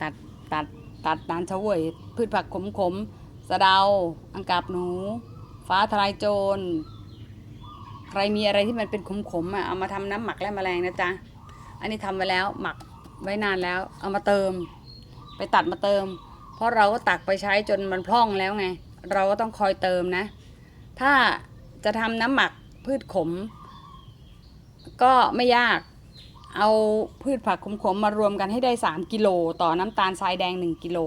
ตัดตัดตัดนานเฉวยพืชผักขมขมสะเดา อังกาบหนู ฟ้าทลายโจร ใครมีอะไรที่มันเป็นขมขมอะเอามาทำน้ำหมักและแมลงนะจ๊ะ อันนี้ทำไว้แล้วหมักไว้นานแล้ว เอามาเติม ไปตัดมาเติม เพราะเราก็ตักไปใช้จนมันพร่องแล้วไง เราก็ต้องคอยเติมนะ ถ้าจะทำน้ำหมักพืชขม ก็ไม่ยาก เอาพืชผักขมๆมารวมกันให้ได้ 3 กิโลต่อน้ำตาลทรายแดง 1 กิโล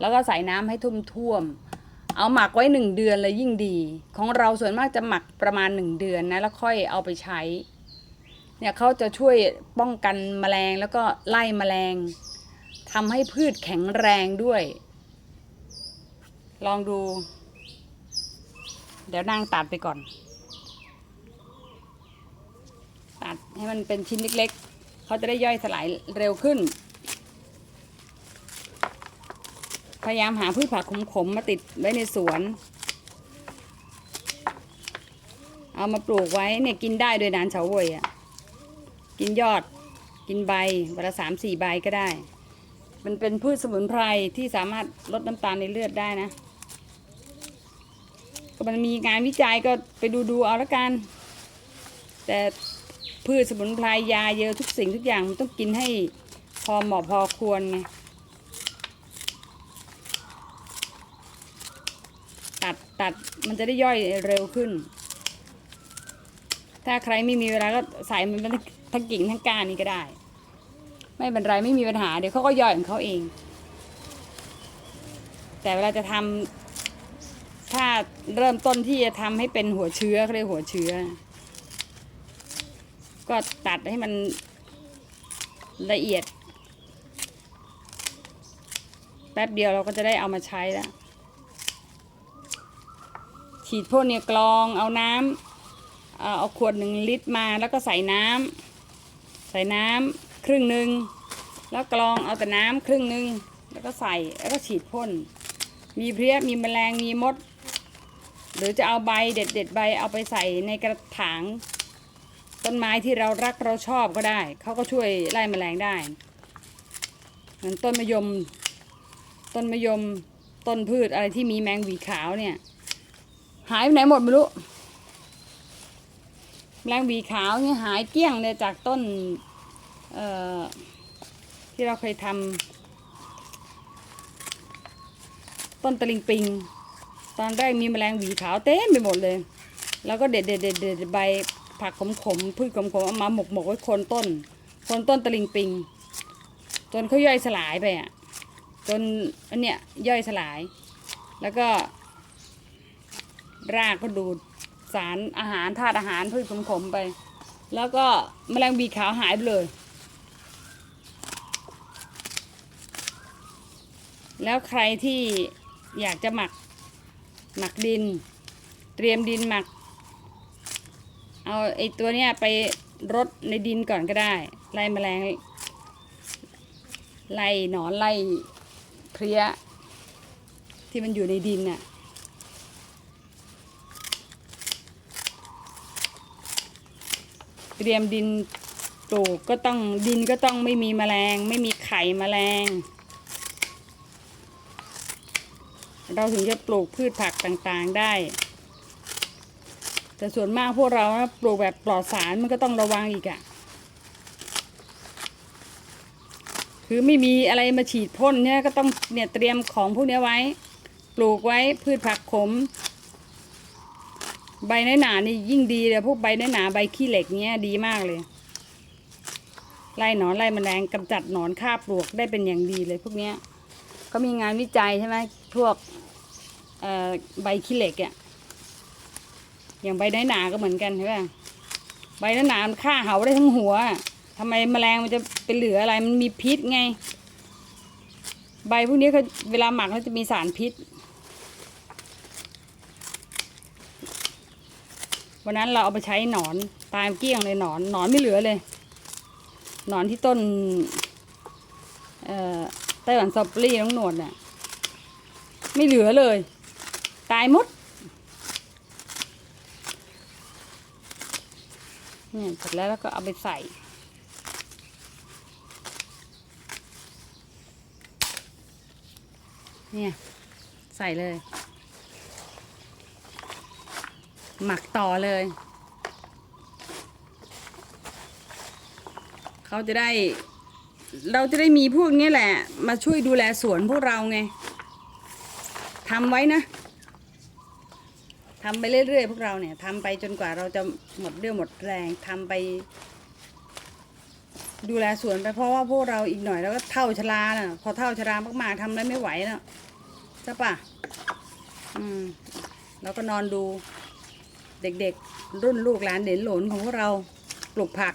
แล้วก็ใส่น้ำให้ท่วมๆเอาหมักไว้ 1 เดือนเลยยิ่งดี ของเราส่วนมากจะหมักประมาณ 1 เดือนนะแล้วค่อยเอาไปใช้ เนี่ยเขาจะช่วยป้องกันแมลงแล้วก็ไล่แมลงทำให้พืชแข็งแรงด้วย ลองดู เดี๋ยวนางตัดไปก่อนตัดให้มันเป็นชิ้นเล็กๆ เขาจะได้ย่อยสลายเร็วขึ้น พยายามหาพืชผักขมๆมาติดไว้ในสวน เอามาปลูกไว้เนี่ยกินได้โดยนานเฉาเวยอะ กินยอด กินใบวันละสามสี่ใบก็ได้ มันเป็นพืชสมุนไพรที่สามารถลดน้ำตาลในเลือดได้นะก็มันมีงานวิจัยก็ไปดูดูๆเอาละกัน แต่ พืชสมุนไพรยาเยอะทุกสิ่งทุกอย่างมันต้องกินให้พอเหมาะพอควรไงตัดตัดมันจะได้ย่อยเร็วขึ้น ถ้าใครไม่มีเวลาก็ใส่มันเป็นทั้งกิ่งทั้งก้านนี่ก็ได้ ไม่เป็นไรไม่มีปัญหาเดี๋ยวเขาก็ย่อยของเขาเอง แต่เวลาจะทำถ้าเริ่มต้นที่จะทำให้เป็นหัวเชื้อเขาเรียกหัวเชื้อ ก็ตัดให้มันละเอียด แป๊บเดียวเราก็จะได้เอามาใช้แล้ว ฉีดพ่นเนี่ยกรองเอาน้ำเออเอาขวดหนึ่งลิตรมาแล้วก็ใส่น้ำใส่น้ำครึ่งหนึ่งแล้วกรองเอาแต่น้ำครึ่งหนึ่งแล้วก็ใส่แล้วก็ฉีดพ่น มีเพลี้ยมีแมลงมีมด หรือจะเอาใบเด็ดเด็ดๆใบเอาไปใส่ในกระถาง ต้นไม้ที่เรารักเราชอบก็ได้ เขาก็ช่วยไล่แมลงได้เหมือนต้นมะยม ต้นมะยม ต้นพืชอะไรที่มีแมงวีขาวเนี่ย หายไปไหนหมดไม่รู้ แมลงวีขาวเนี่ยหายเกลี้ยงเลยจากต้นเอ่อที่เราเคยทำต้นตะลิงปิง ตอนแรกมีแมลงวีขาวเต็มไปหมดเลย แล้วก็เด็ดเด็ดเด็ดเด็ดใบ ผักขมขมๆพืชขมขมๆเอามาหมกหมกไว้โคนต้นโคนต้นตะลิงปิง จนเขาย่อยสลายไปอะจนอันเนี้ยย่อยสลาย แล้วก็ รากก็ดูดสารอาหารธาตุอาหารพืชขมๆไป แล้วก็แมลงบีขาวหายไปเลย แล้วใครที่อยากจะหมักหมักดิน เตรียมดินหมัก เอาไอ้ตัวเนี้ยไปรดในดินก่อนก็ได้ ไล่แมลง ไล่หนอนไล่เพลี้ย ที่มันอยู่ในดินน่ะเตรียมดินปลูกก็ต้องดินก็ต้องไม่มีแมลง ไม่มีไข่แมลง เราถึงจะปลูกพืชผักต่างๆได้ แต่ส่วนมากพวกเราปลูกแบบปลอดสารมันก็ต้องระวังอีกอะ่ะ คือไม่มีอะไรมาฉีดพ่นเนี่ยก็ต้องเนี่ยเตรียมของพวกนี้ไว้ ปลูกไว้พืชผักขม ใบหนาหนานี่ยิ่งดีเลยพวกใบหนาหนาใบขี้เหล็กเนี้ยดีมากเลยไล่หนอนไล่แมลงกำจัดหนอนคาบปลวกได้เป็นอย่างดีเลยพวกเนี้ยก็มีงานวิจัยใช่ไหมพวกใบขี้เหล็กอะ อย่างใบหนาหนาก็เหมือนกันใช่ไหมใบหนาหนามันฆ่าเหาได้ทั้งหัวทำไมแมลงมันจะเป็นเหลืออะไรมันมีพิษไง ใบพวกนี้เขาเวลาหมักแล้วจะมีสารพิษวันนั้นเราเอาไปใช้หนอนตายเกลี้ยงเลยหนอนหนอนไม่เหลือเลย หนอนที่ต้นเอ่อไต้หวันสตรอบรี่น้องหนวดน่ะ ไม่เหลือเลย ตายหมด เนี่ยเสร็จแล้วแล้วก็เอาไปใส่ เนี่ยใส่เลย หมักต่อเลย เขาจะได้ เราจะได้มีพวกนี้แหละ มาช่วยดูแลสวนพวกเราไงทำไว้นะ ทำไปเรื่อยๆพวกเราเนี่ยทำไปจนกว่าเราจะหมดเรี่ยวหมดแรงทำไป ดูแลสวนไปเพราะว่าพวกเราอีกหน่อยแล้วก็เท่าชราน่ะ พอเท่าชรามากๆทำแล้วไม่ไหวแล้วใช่ปะอืมแล้วก็นอนดูเด็กๆ รุ่นลูกหลานเด่นหลนของพวกเราปลูกผัก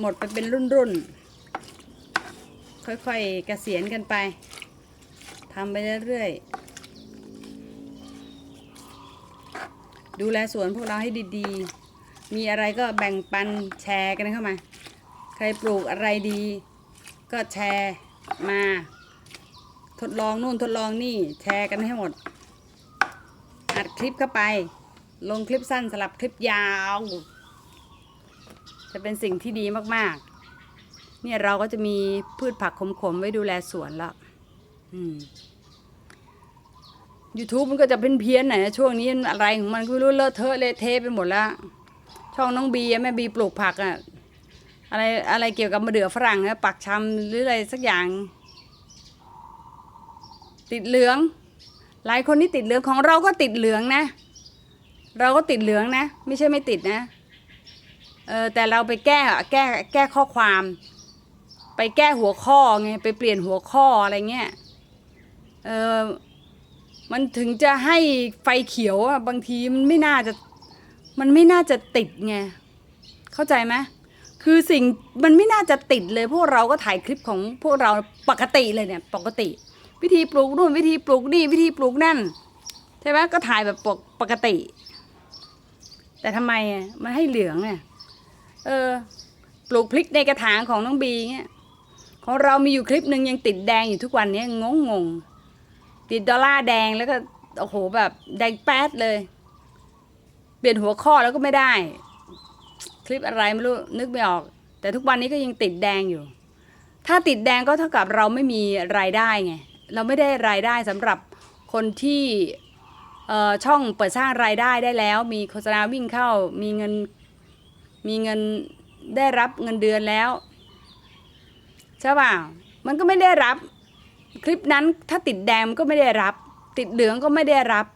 หมดไปเป็นรุ่นๆ ค่อยๆเกษียณกันไปทำไปเรื่อยๆ ดูแลสวนพวกเราให้ดีๆ มีอะไรก็แบ่งปันแชร์กันเข้ามา ใครปลูกอะไรดี ก็แชร์มา ทดลองนู่นทดลองนี่แชร์กันให้หมด อัดคลิปเข้าไป ลงคลิปสั้นสลับคลิปยาว จะเป็นสิ่งที่ดีมากๆ เนี่ยเราก็จะมีพืชผักขมๆไว้ดูแลสวนแล้ว อืม YouTube มันก็จะเป็นเพี้ยนไหนนะช่วงนี้อะไรของมันก็ไม่รู้เลอะเทอะเละเทะไปหมดแล้วช่องน้องบีแม่บีปลูกผักอะอะไรอะไรเกี่ยวกับมะเดื่อฝรั่งนะปักชำหรืออะไรสักอย่าง ติดเหลือง หลายคนที่ติดเหลืองของเราก็ติดเหลืองนะ เราก็ติดเหลืองนะ ไม่ใช่ไม่ติดนะเออแต่เราไปแก้แก้แก้ข้อความ ไปแก้หัวข้อไงไปเปลี่ยนหัวข้ออะไรเงี้ยเออ มันถึงจะให้ไฟเขียวอะบางทีมันไม่น่าจะมันไม่น่าจะติดไงเข้าใจไหมคือสิ่งมันไม่น่าจะติดเลย พวกเราก็ถ่ายคลิปของพวกเราปกติเลยเนี่ยปกติ วิธีปลูกนู่นวิธีปลูกนี่วิธีปลูกนั่นใช่ไหมก็ถ่ายแบบปกปกติ แต่ทำไมอะมันให้เหลืองเนี่ยเออปลูกพริกในกระถางของน้องบีเงี้ยของเรามีอยู่คลิปหนึ่งยังติดแดงอยู่ทุกวันนี้งงงง ติดดอลลาร์แดงแล้วก็โอ้โหแบบแดงแป๊ดเลย เปลี่ยนหัวข้อแล้วก็ไม่ได้ คลิปอะไรไม่รู้นึกไม่ออก แต่ทุกวันนี้ก็ยังติดแดงอยู่ ถ้าติดแดงก็เท่ากับเราไม่มีรายได้ไงเราไม่ได้รายได้สำหรับคนที่ช่องเปิดสร้างรายได้ได้แล้ว มีโฆษณาวิ่งเข้ามีเงินมีเงินได้รับเงินเดือนแล้วใช่ป่ะมันก็ไม่ได้รับ คลิปนั้นถ้าติดแดงก็ไม่ได้รับ ติดเหลืองก็ไม่ได้รับ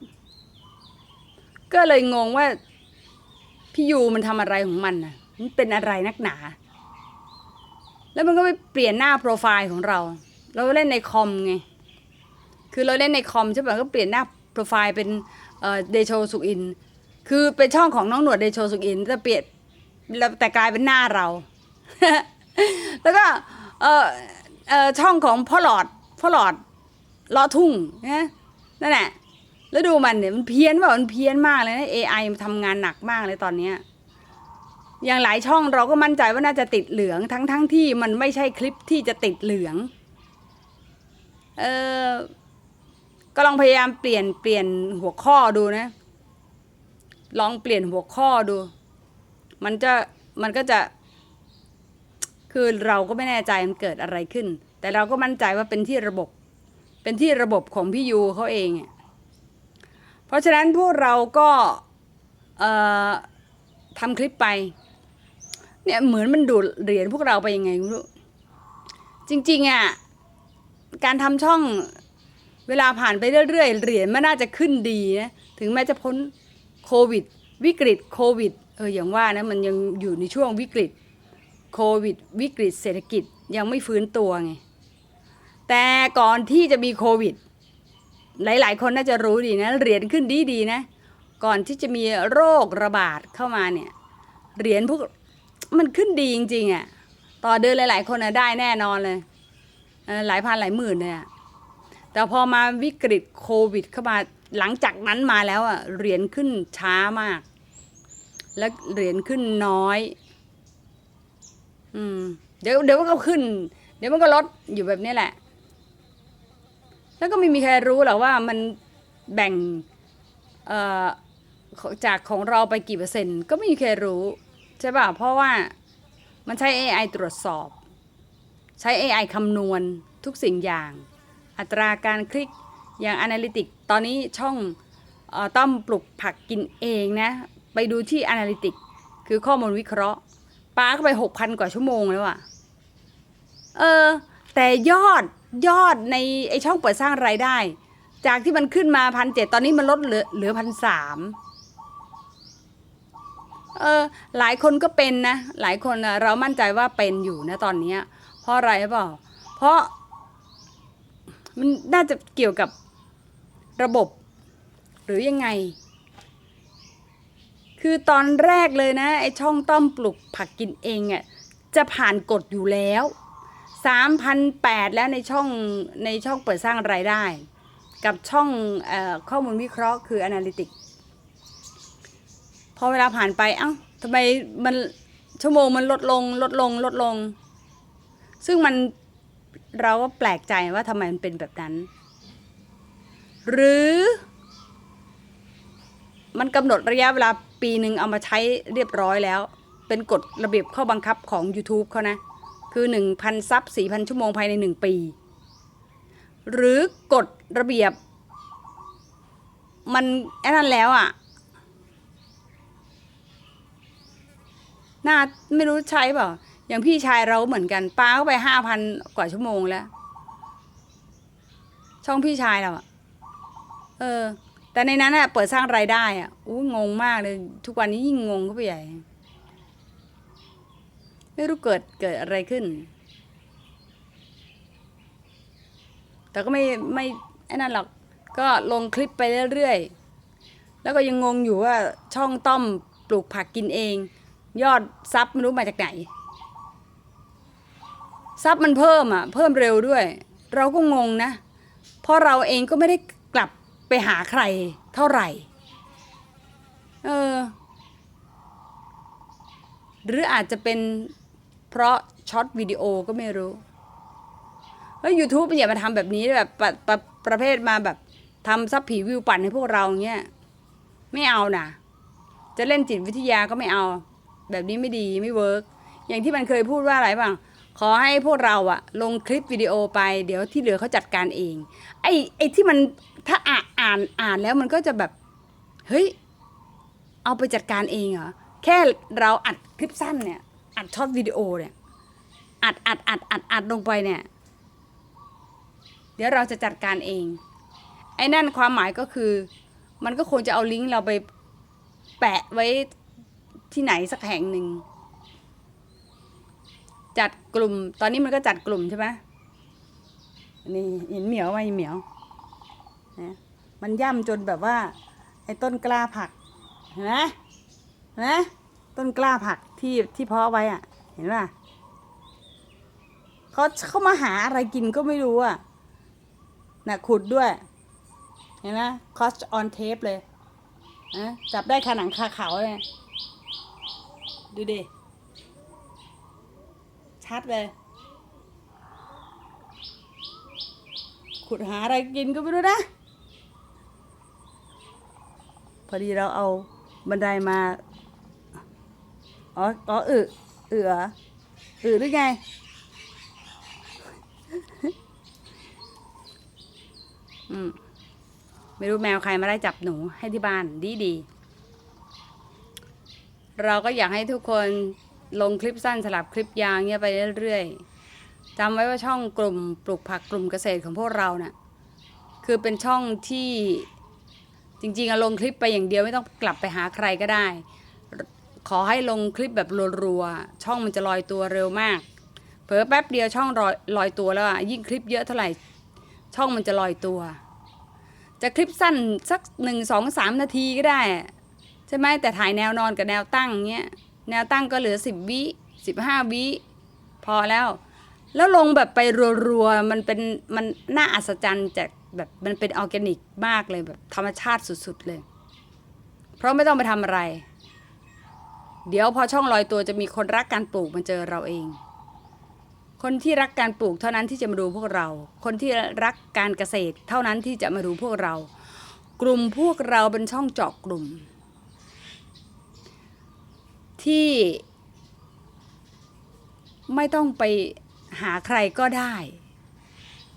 ก็เลยงงว่าพี่ยูมันทำอะไรของมันน่ะ มันเป็นอะไรนักหนา แล้วมันก็ไปเปลี่ยนหน้าโปรไฟล์ของเรา เราเล่นในคอมไง คือเราเล่นในคอมใช่ป่ะก็เปลี่ยนหน้าโปรไฟล์เป็นเดโชสุอิน คือเป็นช่องของน้องหนวดเดโชสุอินจะเปลี่ยนแล้วแต่กลายเป็นหน้าเรา แล้วก็เออเออช่องของพ่อหลอด พ่อหลอดเลาะทุ่งนะนั่นแหละแล้วดูมันเนี่ยมันเพี้ยนแบบมันเพี้ยนมากเลยนะ AI มันทำงานหนักมากเลยตอนเนี้ยอย่างหลายช่องเราก็มั่นใจว่าน่าจะติดเหลืองทั้งทั้งที่มันไม่ใช่คลิปที่จะติดเหลือง เออก็ลองพยายามเปลี่ยนเปลี่ยนหัวข้อดูนะ ลองเปลี่ยนหัวข้อดู มันจะมันก็จะ คือเราก็ไม่แน่ใจมันเกิดอะไรขึ้น แต่เราก็มั่นใจว่าเป็นที่ระบบ เป็นที่ระบบของพี่ยูเขาเอง เพราะฉะนั้นพวกเราก็ทำคลิปไป เนี่ยเหมือนมันดูดเหรียญพวกเราไปยังไงไม่รู้จริงๆอะการทำช่องเวลาผ่านไปเรื่อยๆ เหรียญมันน่าจะขึ้นดีนะถึงแม้จะพ้นโควิด วิกฤตโควิดเอออย่างว่านะมันยังอยู่ในช่วงวิกฤตโควิด วิกฤตเศรษฐกิจยังไม่ฟื้นตัวไง แต่ก่อนที่จะมีโควิด หลายๆ คนน่าจะรู้ดีนะเหรียญขึ้นดีดีนะ ก่อนที่จะมีโรคระบาดเข้ามาเนี่ยเหรียญพวกมันขึ้นดีจริงๆอะ่ะต่อเดือนหลาย ๆ คนนะได้แน่นอนเลยเหลายพันหลายหมื่นเลยอะแต่พอมาวิกฤตโควิดเข้ามาหลังจากนั้นมาแล้วอะ่ะเหรียญขึ้นช้ามาก และเหรียญขึ้นน้อย อืม เดี๋ยวเดี๋ยวมันก็ขึ้น เดี๋ยวมันก็ลดอยู่แบบนี้แหละ แล้วก็ไม่มีใครรู้หรอกว่ามันแบ่งจากของเราไปกี่เปอร์เซ็นต์ ก็ไม่มีใครรู้ใช่ป่ะเพราะว่ามันใช้ AI ตรวจสอบ ใช้ AI คำนวณทุกสิ่งอย่าง อัตราการคลิกอย่าง Analytics ตอนนี้ช่องอต้อมปลุกผักกินเองนะ ไปดูที่ Analytics คือข้อมูลวิเคราะห์ปาเข้าไป 6,000 กว่าชั่วโมงแล้วอะเออ แต่ยอด ยอดในไอช่องเปิดสร้างรายได้ จากที่มันขึ้นมาพันเจ็ตอนนี้มันลดเหลือเหลือพันสามเออหลายคนก็เป็นนะ หลายคนเรามั่นใจว่าเป็นอยู่นะตอนนี้เพราะอะไรเปล่าเพราะมันน่าจะเกี่ยวกับระบบ หรือยังไง คือตอนแรกเลยนะ ไอช่องต้อมปลุกผักกินเองอะ่ะจะผ่านกฎอยู่แล้ว สามพันแปดแล้วในช่องในช่องเปิดสร้างรายได้ กับช่องอข้อมูลวิเคราะห์คือ Analytic พอเวลาผ่านไปเอ้าทำไมมันชั่วโมงมันลดลงลดลงลดลง ซึ่งมันเราก็แปลกใจว่าทำไมมันเป็นแบบนั้น หรือมันกำหนดระยะเวลาปีหนึ่งเอามาใช้เรียบร้อยแล้ว เป็นกฎระเบียบข้อบังคับของ YouTube เขานะ คือ 1,000 ซับ 4,000 ชั่วโมงภายใน 1 ปี หรือกฎระเบียบ มันไอ้นั่นแล้วอะ่ะน่าไม่รู้ใช้เปล่าอย่างพี่ชายเราเหมือนกันปาเข้าไปห้าพันกว่าชั่วโมงแล้ว ช่องพี่ชายเราอะเออ แต่ในนั้นอะเปิดสร้างรายได้อะอู้งงมากเลย ทุกวันนี้ยิ่งงงเข้าไปใหญ่ ไม่รู้เกิดเกิดอะไรขึ้น แต่ก็ไม่ไม่ไอ้นั่นหรอก ก็ลงคลิปไปเรื่อยๆ แล้วก็ยังงงอยู่ว่าช่องต้อมปลูกผักกินเอง ยอดซับไม่รู้มาจากไหนซับมันเพิ่มอะ เพิ่มเร็วด้วย เราก็งงนะ เพราะเราเองก็ไม่ได้กลับไปหาใครเท่าไหร่ เออ หรืออาจจะเป็น เพราะช็อตวิดีโอก็ไม่รู้เฮ้ยยูทูบอย่ามาทำแบบนี้แบบประประประเภทมาแบบทำซับผีวิวปั่นให้พวกเราเงี้ยไม่เอานะจะเล่นจิตวิทยาก็ไม่เอา แบบนี้ไม่ดีไม่เวิร์กอย่างที่มันเคยพูดว่าอะไรบ้างขอให้พวกเราอะลงคลิปวิดีโอไป เดี๋ยวที่เหลือเขาจัดการเอง ไอ้ไอ้ที่มันถ้าอ่านอ่านอ่านแล้วมันก็จะแบบ เฮ้ย เอาไปจัดการเองเหรอ แค่เราอัดคลิปสั้นเนี่ย อัดช็อตวิดีโอเนี่ยอัดอัดอัดอัดอัดลงไปเนี่ย เดี๋ยวเราจะจัดการเอง ไอ้นั่นความหมายก็คือ มันก็คงจะเอาลิงก์เราไปแปะไว้ที่ไหนสักแห่งหนึ่ง จัดกลุ่ม ตอนนี้มันก็จัดกลุ่มใช่ไหมนี่เห็นเหมียวไหมเหมียวนะมันย่ำจนแบบว่า ไอ้ต้นกล้าผักเห็นไหมเห็นไหม ต้นกล้าผักที่ที่เพาะไว้อะ เห็นป่ะเขาเข้ามาหาอะไรกินก็ไม่รู้อะน่ะขุดด้วย เห็นไหมคอสออนเทปเลยนะจับได้ขาหนังคาเขาเลย ดูดิ ชัดเลย ขุดหาอะไรกินก็ไม่รู้นะ พอดีเราเอาบันไดมา อ๋ออ๋ออึอึเหรออึหรือไงอืมไม่รู้แมวใครมาได้จับหนูให้ที่บ้านดีดีเราก็อยากให้ทุกคนลงคลิปสั้นสลับคลิปยาวเงี้ยไปเรื่อยๆจำไว้ว่าช่องกลุ่มปลูกผักกลุ่มเกษตรของพวกเราเนะ่ะคือเป็นช่องที่จริงๆอะลงคลิปไปอย่างเดียวไม่ต้องกลับไปหาใครก็ได้ ขอให้ลงคลิปแบบรัวๆช่องมันจะลอยตัวเร็วมาก เผลอแป๊บเดียวช่องลอยลอยตัวแล้วอะยิ่งคลิปเยอะเท่าไหร่ ช่องมันจะลอยตัว จะคลิปสั้นสักหนึ่งสองสามนาทีก็ได้ ใช่ไหมแต่ถ่ายแนวนอนกับแนวตั้งเงี้ยแนวตั้งก็เหลือสิบวิสิบห้าวิพอแล้ว แล้วลงแบบไปรัวๆมันเป็นมันน่าอัศจรรย์จากแบบมันเป็นออร์แกนิกมากเลยแบบธรรมชาติสุดๆเลย เพราะไม่ต้องไปทำอะไร เดี๋ยวพอช่องลอยตัวจะมีคนรักการปลูกมาเจอเราเอง คนที่รักการปลูกเท่านั้นที่จะมาดูพวกเรา คนที่รักการเกษตร เท่านั้นที่จะมาดูพวกเรา กลุ่มพวกเราเป็นช่องเจาะกลุ่ม ที่ไม่ต้องไปหาใครก็ได้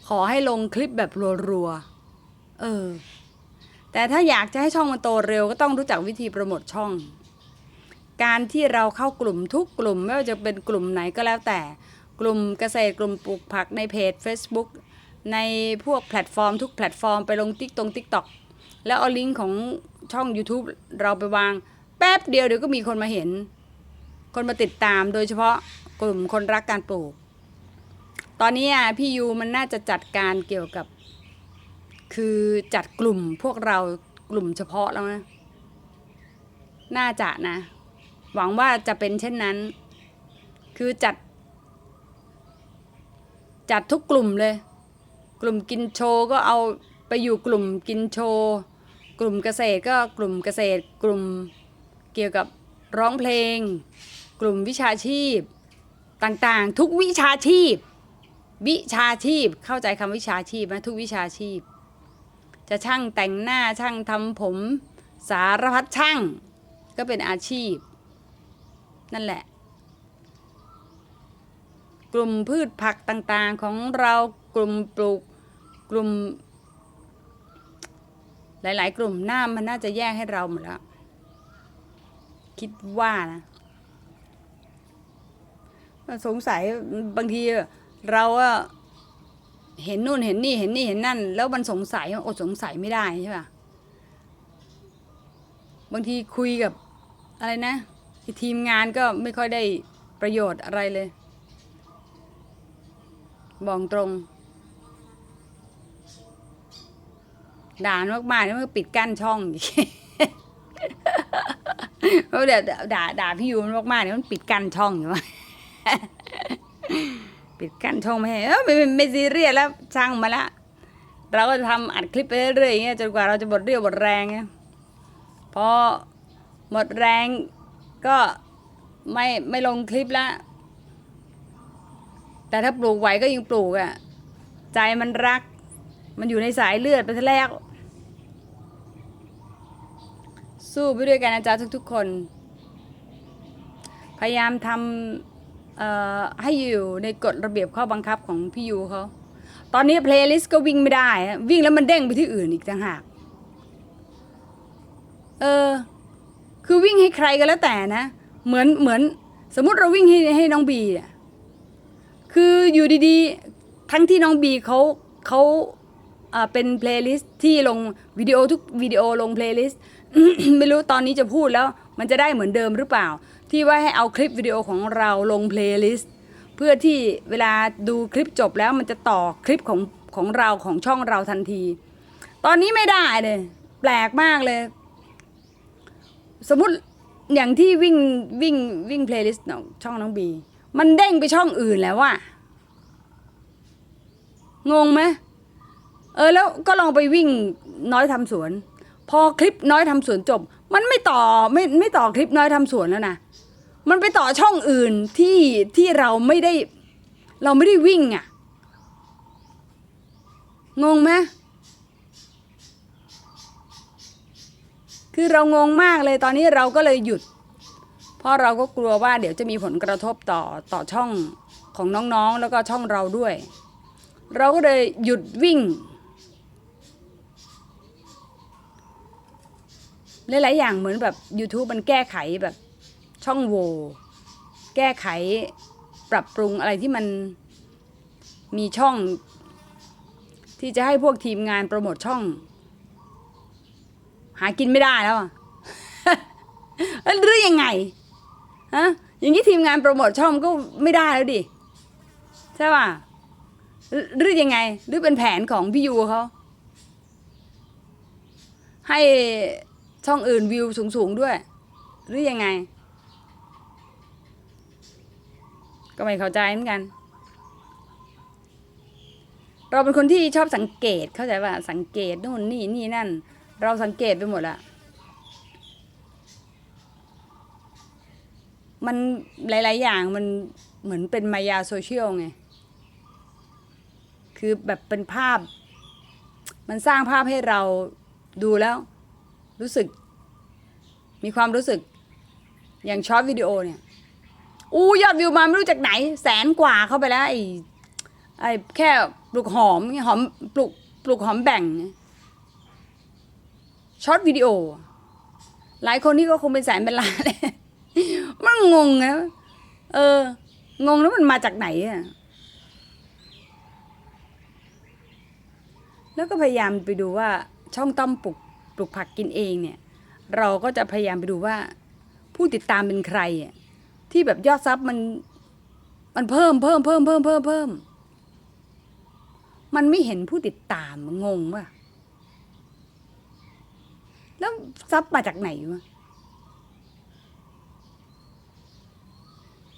ขอให้ลงคลิปแบบรัวๆ เออ แต่ถ้าอยากจะให้ช่องมันโตเร็วก็ต้องรู้จักวิธีโปรโมทช่อง การที่เราเข้ากลุ่มทุกกลุ่มไม่ว่าจะเป็นกลุ่มไหนก็แล้วแต่ กลุ่มเกษตรกลุ่มปลูกผักในเพจ Facebook ในพวกแพลตฟอร์มทุกแพลตฟอร์มไปลงติ๊กตรงติ๊กต็อกแล้วเอาลิงก์ของช่อง YouTube เราไปวาง แป๊บเดียวเดี๋ยวก็มีคนมาเห็น คนมาติดตามโดยเฉพาะกลุ่มคนรักการปลูก ตอนนี้พี่ยูมันน่าจะจัดการเกี่ยวกับ คือจัดกลุ่มพวกเรากลุ่มเฉพาะแล้วนะ น่าจะนะ หวังว่าจะเป็นเช่นนั้น คือจัด จัดทุกกลุ่มเลย กลุ่มกินโชว์ก็เอาไปอยู่กลุ่มกินโชว์ กลุ่มเกษตรก็กลุ่มเกษตร กลุ่มเกี่ยวกับร้องเพลง กลุ่มวิชาชีพต่างๆ ทุกวิชาชีพ วิชาชีพเข้าใจคำวิชาชีพไหมทุกวิชาชีพ จะช่างแต่งหน้าช่างทำผม สารพัดช่าง ก็เป็นอาชีพ นั่นแหละ กลุ่มพืชผักต่างๆของเรากลุ่มปลูกกลุ่ม หลาย ๆ กลุ่มหน้ามันน่าจะแยกให้เราหมดแล้ว คิดว่านะสงสัยบางทีเราอะเห็นนู่นเห็นนี่เห็นนี่เห็นนั่น แล้วมันสงสัยอดสงสัยไม่ได้ใช่ป่ะบางทีคุยกับอะไรนะ ทีมงานก็ไม่ค่อยได้ประโยชน์อะไรเลย บอกตรง ด่านมากๆแล้วมันปิดกั้นช่องอีกเพราะเดี๋ยวด่าด่าพี่ยูมันมากๆเนี่ยมันปิดกั้นช่องอยู่วะปิดกั้นช่องไม่ให้เออไม่ไม่ไม่ซีเรียสแล้วช่างมาละเราก็จะทำอัดคลิปไปเรื่อยๆอย่างเงี้ยจนกว่าเราจะหมดเรี่ยวหมดแรงไงพอหมดแรง ก็ไม่ไม่ลงคลิปละ แต่ถ้าปลูกไหวก็ยังปลูกอะ่ะ ใจมันรัก มันอยู่ในสายเลือดไปซะแล้ว สู้ไปด้วยกันนะจ๊ะทุกๆคน พยายามทำเอ่อให้อยู่ในกฎระเบียบข้อบังคับของพี่ยูเขาตอนนี้เพลย์ลิสต์ก็วิ่งไม่ได้ วิ่งแล้วมันเด้งไปที่อื่นอีกต่างหาก เออ คือวิ่งให้ใครก็แล้วแต่นะ เหมือนเหมือนสมมุติเราวิ่งให้ให้น้องบีอะคืออยู่ดีๆ ทั้งที่น้องบีเขาเขาอ่าเป็นเพลย์ลิสต์ที่ลงวิดีโอทุกวิดีโอลงเพลย์ลิสต์ไม่รู้ตอนนี้จะพูดแล้วมันจะได้เหมือนเดิมหรือเปล่า ที่ว่าให้เอาคลิปวิดีโอของเราลงเพลย์ลิสต์เพื่อที่เวลาดูคลิปจบแล้วมันจะต่อคลิปของของเราของช่องเราทันที ตอนนี้ไม่ได้เลย แปลกมากเลย สมมติอย่างที่วิ่งวิ่งวิ่งเพลย์ลิสต์ช่องน้องบี มันเด้งไปช่องอื่นแล้วว่ะงงไหมเออแล้วก็ลองไปวิ่งน้อยทำสวน พอคลิปน้อยทำสวนจบ มันไม่ต่อไม่ไม่ต่อคลิปน้อยทำสวนแล้วนะมันไปต่อช่องอื่นที่ที่เราไม่ได้ เราไม่ได้วิ่งอะ่ะงงไหม คือเรางงมากเลยตอนนี้เราก็เลยหยุด เพราะเราก็กลัวว่าเดี๋ยวจะมีผลกระทบต่อต่อช่องของน้องๆ แล้วก็ช่องเราด้วย เราก็เลยหยุดวิ่งหลายๆอย่างเหมือนแบบ YouTube มันแก้ไขแบบช่องโหว่แก้ไขปรับปรุงอะไรที่มันมีช่อง ที่จะให้พวกทีมงานโปรโมทช่อง หากินไม่ได้แล้วแล้วหรือยังไงฮะอย่างนี้ทีมงานโปรโมทช่องก็ไม่ได้แล้วดิใช่ป่ะรือหรือยังไง หรือเป็นแผนของพี่ยูเขาให้ช่องอื่นวิวสูงๆด้วย หรือยังไง ก็ไม่เข้าใจเหมือนกัน เราเป็นคนที่ชอบสังเกตเข้าใจว่าสังเกตนู่นนี่นี่นั่น เราสังเกตไปหมดละมันหลาย ๆ อย่างมันเหมือนเป็นมายาโซเชียลไง คือแบบเป็นภาพ มันสร้างภาพให้เราดูแล้ว รู้สึก มีความรู้สึก อย่างช็อตวิดีโอเนี่ย อู้ยอดวิวมาไม่รู้จากไหน แสนกว่าเข้าไปแล้วไอ้ไอ้แค่ปลูกหอมหอมปลูกปลูกหอมแบ่ง ช็อตวิดีโอ หลายคนที่ก็คงเป็นแสนเป็นล้านเลยมันงงนะเออ งงแล้วมันมาจากไหนอะแล้วก็พยายามไปดูว่าช่องต้อมปลูกปลูกผักกินเองเนี่ย เราก็จะพยายามไปดูว่า ผู้ติดตามเป็นใครอะที่แบบยอดซับมัน มันเพิ่มเพิ่มเพิ่มเพิ่มเพิ่มเพิ่มมันไม่เห็นผู้ติดตามงงว่ะ แล้วซับมาจากไหนวะ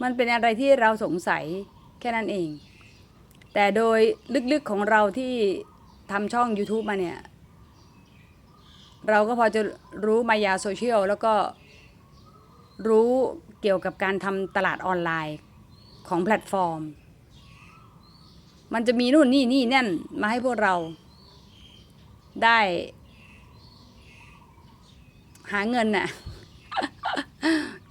มันเป็นอะไรที่เราสงสัยแค่นั้นเอง แต่โดยลึกๆของเราที่ทำช่อง YouTube มาเนี่ย เราก็พอจะรู้มายาโซเชียลแล้วก็รู้เกี่ยวกับการทำตลาดออนไลน์ของแพลตฟอร์ม มันจะมีนู่นนี่นี่นั่นมาให้พวกเราได้ หาเงินน่ะ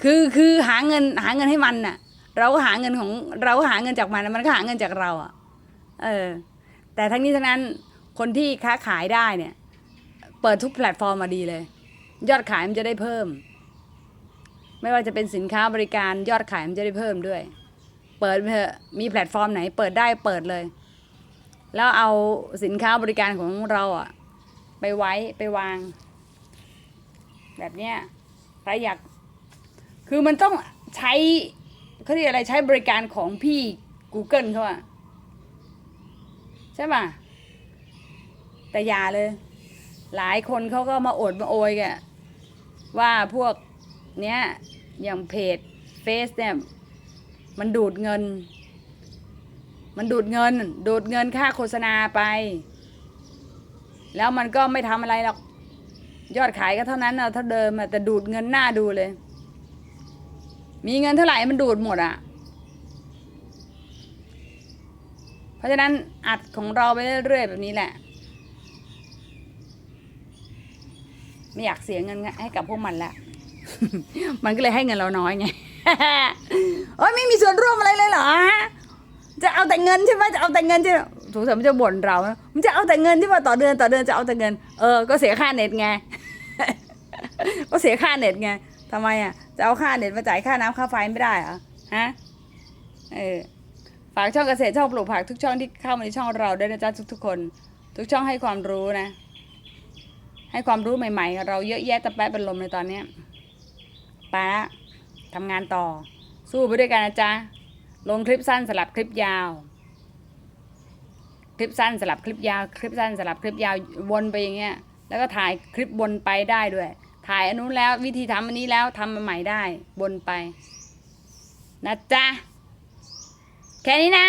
คือคือหาเงินหาเงินให้มันน่ะ เราก็หาเงินของเราก็หาเงินจากมันมันก็หาเงินจากเราอะ เออ แต่ทั้งนี้ทั้งนั้นคนที่ค้าขายได้เนี่ย เปิดทุกแพลตฟอร์มมาดีเลย ยอดขายมันจะได้เพิ่ม ไม่ว่าจะเป็นสินค้าบริการยอดขายมันจะได้เพิ่มด้วย เปิดเถอะมีแพลตฟอร์มไหน เปิดได้เปิดเลย แล้วเอาสินค้าบริการของเราอะ ไปไว้ไปวาง แบบเนี้ยใครอยาก คือมันต้องใช้เขาเรียกอะไรใช้บริการของพี่ Google เขาอะใช่ป่ะ แต่อย่าเลย หลายคนเขาก็มาอดมาโอยแกนว่าพวกเนี้ยอย่างเพจเฟซเนี่ยมันดูดเงิน มันดูดเงิน ดูดเงินค่าโฆษณาไป แล้วมันก็ไม่ทำอะไรหรอก ยอดขายก็เท่านั้นนะเท่าเดิมแต่ดูดเงินหน้าดูเลย มีเงินเท่าไหร่มันดูดหมดอะเพราะฉะนั้นอัดของเราไปเรื่อยๆแบบนี้แหละ ไม่อยากเสียเงินให้กับพวกมันละ มันก็เลยให้เงินเราน้อยไงโอ้ยไม่มีส่วนร่วมอะไรเลยเหรอจะเอาแต่เงินใช่ไหมจะเอาแต่เงินใช่สงสัยมันจะบ่นเรา มันจะเอาแต่เงินที่ว่าต่อเดือนต่อเดือนจะเอาแต่เงิน เออ ก็เสียค่าเน็ตไง ก็เสียค่าเน็ตไงทำไมอะ จะเอาค่าเน็ตมาจ่ายค่าน้ำค่าไฟไม่ได้เหรอฮะ เออ ฝากช่องเกษตรช่องปลูกผักทุกช่องที่เข้ามาในช่องเราด้วยนะจ๊ะทุกๆคน ทุกช่องให้ความรู้นะ ให้ความรู้ใหม่ๆกับเราเยอะแยะตะแปะเป็นลมในตอนเนี้ยไปละทำงานต่อ สู้ไปด้วยกันนะจ๊ะ ลงคลิปสั้นสลับคลิปยาว คลิปสั้นสลับคลิปยาว คลิปสั้นสลับคลิปยาววนไปอย่างเงี้ย แล้วก็ถ่ายคลิปวนไปได้ด้วย ถ่ายอันนู้นแล้ว วิธีทำอันนี้แล้วทำมาใหม่ได้บนไป นะจ๊ะ แค่นี้นะ